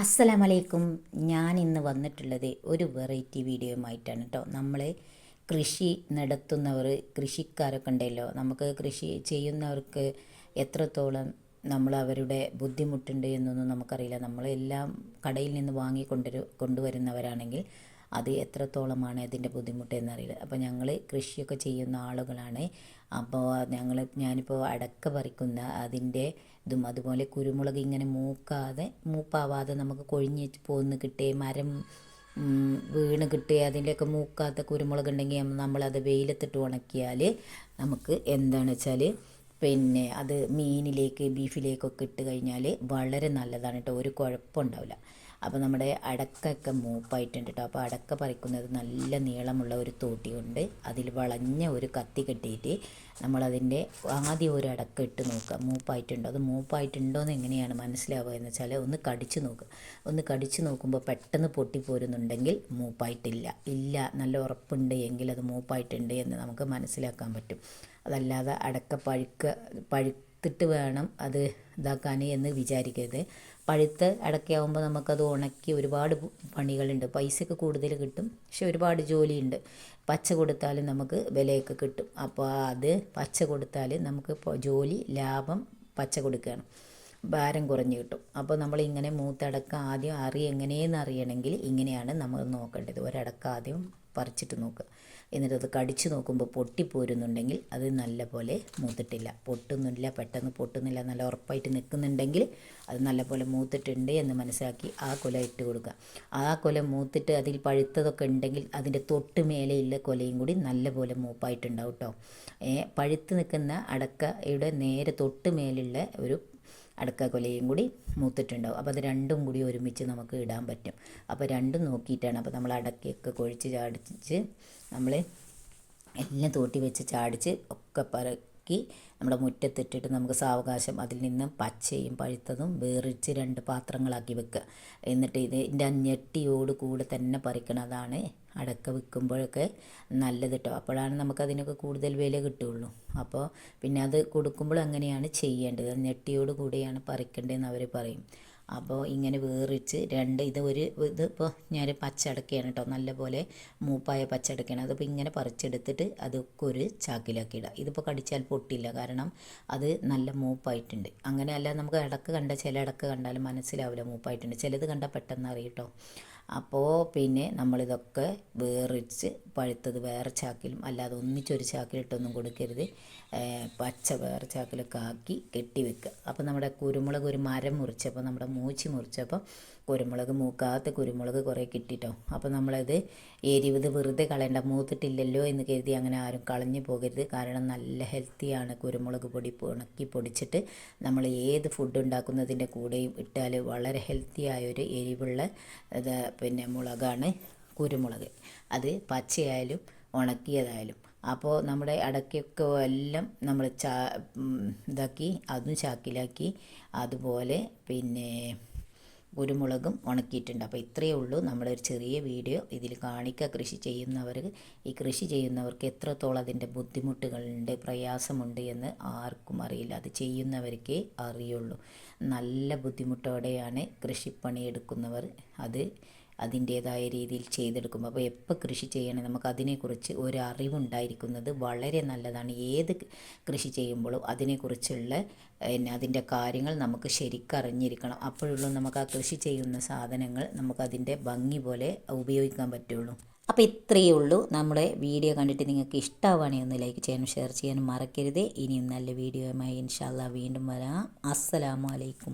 അസ്സലാമലൈക്കും. ഞാൻ ഇന്ന് വന്നിട്ടുള്ളത് ഒരു വെറൈറ്റി വീഡിയോയുമായിട്ടാണ് കേട്ടോ നമ്മൾ കൃഷി നടത്തുന്നവർ കൃഷിക്കാരൊക്കെ ഉണ്ടല്ലോ. നമുക്ക് കൃഷി ചെയ്യുന്നവർക്ക് എത്രത്തോളം നമ്മൾ അവരുടെ ബുദ്ധിമുട്ടുണ്ട് എന്നൊന്നും നമുക്കറിയില്ല. നമ്മളെല്ലാം കടയിൽ നിന്ന് വാങ്ങി കൊണ്ടുവരു കൊണ്ടുവരുന്നവരാണെങ്കിൽ അത് എത്രത്തോളമാണ് അതിന്റെ ബുദ്ധിമുട്ട് എന്നറിയില്ല അപ്പോൾ ഞങ്ങൾ കൃഷിയൊക്കെ ചെയ്യുന്ന ആളുകളാണ്. അപ്പോൾ ഞങ്ങൾ ഞാനിപ്പോൾ അടക്ക പറിക്കുന്ന അതിന്റെ ഇതും അതുപോലെ കുരുമുളക് ഇങ്ങനെ മൂക്കാതെ മൂപ്പാവാതെ നമുക്ക് കൊഴിഞ്ഞ് പോന്ന് കിട്ടേ മരം വീണ് കിട്ടുക അതിന്റെയൊക്കെ മൂക്കാത്ത കുരുമുളക് ഉണ്ടെങ്കിൽ നമ്മളത് വെയിലത്തിട്ട് ഉണക്കിയാൽ നമുക്ക് എന്താണെന്ന് വെച്ചാൽ പിന്നെ അത് മീനിലേക്ക് ബീഫിലേക്കൊക്കെ ഇട്ട് കഴിഞ്ഞാൽ വളരെ നല്ലതാണ് കേട്ടോ. ഒരു കുഴപ്പമുണ്ടാവില്ല. അപ്പോൾ നമ്മുടെ അടക്കൊക്കെ മൂപ്പായിട്ടുണ്ട് കേട്ടോ അപ്പോൾ അടക്ക പറിക്കുന്നത് നല്ല നീളമുള്ള ഒരു തോട്ടി കൊണ്ട് അതിൽ വളഞ്ഞ ഒരു കത്തി കെട്ടിയിട്ട് നമ്മളതിന്റെ ആദ്യം ഒരു അടക്ക ഇട്ട് നോക്കുക. മൂപ്പായിട്ടുണ്ടോ? അത് മൂപ്പായിട്ടുണ്ടോ എന്ന് എങ്ങനെയാണ് മനസ്സിലാവുക എന്ന് വെച്ചാൽ ഒന്ന് കടിച്ചു നോക്കുക. ഒന്ന് കടിച്ചു നോക്കുമ്പോൾ പെട്ടെന്ന് പൊട്ടിപ്പോരുന്നുണ്ടെങ്കിൽ മൂപ്പായിട്ടില്ല. ഇല്ല നല്ല ഉറപ്പുണ്ട് എങ്കിൽ അത് മൂപ്പായിട്ടുണ്ട് എന്ന് നമുക്ക് മനസ്സിലാക്കാൻ പറ്റും. അതല്ലാതെ അടക്ക പഴുക്ക പഴുക്ക പഴുത്തിട്ട് വേണം അത് ഇതാക്കാൻ എന്ന് വിചാരിക്കരുത്. പഴുത്ത അടക്കയാവുമ്പോൾ നമുക്കത് ഉണക്കി ഒരുപാട് പണികളുണ്ട്. പൈസയൊക്കെ കൂടുതൽ കിട്ടും. പക്ഷെ ഒരുപാട് ജോലിയുണ്ട്. പച്ച കൊടുത്താൽ നമുക്ക് വിലയൊക്കെ കിട്ടും. അപ്പോൾ അത് പച്ച കൊടുത്താൽ നമുക്ക് ജോലി ലാഭം പച്ച കൊടുക്കുകയാണ് ഭാരം കുറഞ്ഞ് കിട്ടും. അപ്പോൾ നമ്മൾ ഇങ്ങനെ മൂത്തടക്ക ആദ്യം അറി എങ്ങനെയെന്ന് അറിയണമെങ്കിൽ ഇങ്ങനെയാണ് നമ്മൾ നോക്കേണ്ടത്. ഒരടക്ക ആദ്യം പറിച്ചിട്ട് നോക്കുക എന്നിട്ട് അത് കടിച്ചു നോക്കുമ്പോൾ പൊട്ടിപ്പോരുന്നുണ്ടെങ്കിൽ അത് നല്ല പോലെ മൂത്തിട്ടില്ല. പൊട്ടുന്നില്ല പെട്ടെന്ന് പൊട്ടുന്നില്ല നല്ല ഉറപ്പായിട്ട് നിൽക്കുന്നുണ്ടെങ്കിൽ അത് നല്ല പോലെ മൂത്തിട്ടുണ്ട് എന്ന് മനസ്സിലാക്കി ആ കൊല ഇട്ട് കൊടുക്കുക. ആ കൊല മൂത്തിട്ട് അതിൽ പഴുത്തതൊക്കെ ഉണ്ടെങ്കിൽ അതിന്റെ തൊട്ട് മേലെയുള്ള കൊലയും കൂടി നല്ല പോലെ മൂപ്പായിട്ടുണ്ടാവും കേട്ടോ പഴുത്ത് നിൽക്കുന്ന അടക്കയുടെ നേരെ തൊട്ട് മേലുള്ള ഒരു അടക്ക കൊലയും കൂടി മൂത്തിട്ടുണ്ടാവും. അപ്പോൾ അത് രണ്ടും കൂടി ഒരുമിച്ച് നമുക്ക് ഇടാൻ പറ്റും. അപ്പോൾ രണ്ടും നോക്കിയിട്ടാണ് അപ്പോൾ നമ്മൾ അടക്കയൊക്കെ കൊഴിച്ച് ചാടിച്ച് നമ്മൾ എല്ലാം തോട്ടി വെച്ച് ചാടിച്ച് ഒക്കെ പറക്കി നമ്മുടെ മുറ്റത്തിട്ടിട്ട് നമുക്ക് സാവകാശം അതിൽ നിന്ന് പച്ചയും പഴുത്തതും വേറിച്ച് രണ്ട് പാത്രങ്ങളാക്കി വെക്കുക എന്നിട്ട് ഇത് ഇതിന്റെ ഞെട്ടിയോട് കൂടെ തന്നെ പറിക്കണതാണ് അടക്ക വിൽക്കുമ്പോഴൊക്കെ നല്ലത് കേട്ടോ. അപ്പോഴാണ് നമുക്കതിനൊക്കെ കൂടുതൽ വില കിട്ടുകയുള്ളൂ. അപ്പോൾ പിന്നെ അത് കൊടുക്കുമ്പോൾ അങ്ങനെയാണ് ചെയ്യേണ്ടത്. ഞെട്ടിയോട് കൂടിയാണ് പറിക്കേണ്ടതെന്ന് അവർ പറയും. അപ്പോൾ ഇങ്ങനെ വേറിച്ച് രണ്ട് ഇത് ഒരു ഇത് ഇപ്പോൾ ഞാൻ പച്ചടക്കയാണ് കേട്ടോ. നല്ലപോലെ മൂപ്പായ പച്ചടക്കയാണ്. അതിപ്പോൾ ഇങ്ങനെ പറിച്ചെടുത്തിട്ട് അതൊക്കെ ഒരു ചാക്കിലാക്കി ഇടുക ഇതിപ്പോൾ കടിച്ചാൽ പൊട്ടില്ല. കാരണം അത് നല്ല മൂപ്പായിട്ടുണ്ട്. അങ്ങനെ അല്ല നമുക്ക് ഇടയ്ക്ക് കണ്ട ചില ഇടയ്ക്ക് കണ്ടാലും മനസ്സിലാവില്ല മൂപ്പായിട്ടുണ്ട്. ചിലത് കണ്ടാൽ പെട്ടെന്ന് അറിയട്ടോ അപ്പോൾ പിന്നെ നമ്മളിതൊക്കെ വേറിച്ച് പഴുത്തത് വേറെ ചാക്കിലും അല്ലാതെ ഒന്നിച്ചൊരു ചാക്കിലിട്ടൊന്നും കൊടുക്കരുത്. പച്ച വേറെ ചാക്കിലൊക്കെ ആക്കി കെട്ടി വെക്കുക. അപ്പോൾ നമ്മുടെ കുരുമുളക് ഒരു മരം മുറിച്ചപ്പോൾ നമ്മുടെ മൂച്ചി മുറിച്ചപ്പോൾ കുരുമുളക് മൂക്കാത്ത കുരുമുളക് കുറേ കിട്ടിട്ടോ. അപ്പോൾ നമ്മളത് എരിവത് വെറുതെ കളയണ്ട. മൂത്തിട്ടില്ലല്ലോ എന്ന് കരുതി അങ്ങനെ ആരും കളഞ്ഞു പോകരുത്. കാരണം നല്ല ഹെൽത്തിയാണ് കുരുമുളക് പൊടി ഉണക്കി പൊടിച്ചിട്ട് നമ്മൾ ഏത് ഫുഡ് ഉണ്ടാക്കുന്നതിന്റെ കൂടെയും ഇട്ടാൽ വളരെ ഹെൽത്തിയായൊരു എരിവുള്ള പിന്നെ മുളകാണ് കുരുമുളക്. അത് പച്ചയായാലും ഉണക്കിയതായാലും. അപ്പോൾ നമ്മുടെ അടയ്ക്കൊക്കെ എല്ലാം നമ്മൾ ചാ ഇതാക്കി അതും ചാക്കിലാക്കി അതുപോലെ പിന്നെ കുരുമുളകും ഉണക്കിയിട്ടുണ്ട്. അപ്പോൾ ഇത്രയേ ഉള്ളൂ നമ്മുടെ ഒരു ചെറിയ വീഡിയോ. ഇതിൽ കാണിക്കുക കൃഷി ചെയ്യുന്നവർ ഈ കൃഷി ചെയ്യുന്നവർക്ക് എത്രത്തോളം അതിന്റെ ബുദ്ധിമുട്ടുകളുണ്ട് പ്രയാസമുണ്ട് എന്ന് ആർക്കും അറിയില്ല. അത് ചെയ്യുന്നവർക്കേ അറിയുള്ളൂ. നല്ല ബുദ്ധിമുട്ടോടെയാണ് കൃഷിപ്പണി എടുക്കുന്നവർ അത് അതിന്റേതായ രീതിയിൽ ചെയ്തെടുക്കും അപ്പോൾ എപ്പോൾ കൃഷി ചെയ്യണം നമുക്ക് അതിനെക്കുറിച്ച് ഒരു അറിവുണ്ടായിരിക്കുന്നത് വളരെ നല്ലതാണ്. ഏത് കൃഷി ചെയ്യുമ്പോഴും അതിനെക്കുറിച്ചുള്ള പിന്നെ അതിന്റെ കാര്യങ്ങൾ നമുക്ക് ശരിക്കറിഞ്ഞിരിക്കണം അപ്പോഴുള്ളൂ നമുക്ക് ആ കൃഷി ചെയ്യുന്ന സാധനങ്ങൾ നമുക്കതിന്റെ ഭംഗി പോലെ ഉപയോഗിക്കാൻ പറ്റുള്ളൂ. അപ്പോൾ ഇത്രയേ ഉള്ളൂ. നമ്മുടെ വീഡിയോ കണ്ടിട്ട് നിങ്ങൾക്ക് ഇഷ്ടമാവുകയാണെങ്കിൽ ഒന്ന് ലൈക്ക് ചെയ്യാനും ഷെയർ ചെയ്യാനും മറക്കരുത്. ഇനിയും നല്ല വീഡിയോയുമായി ഇൻഷാല്ല വീണ്ടും വരാം. അസ്സലാമു അലൈക്കും.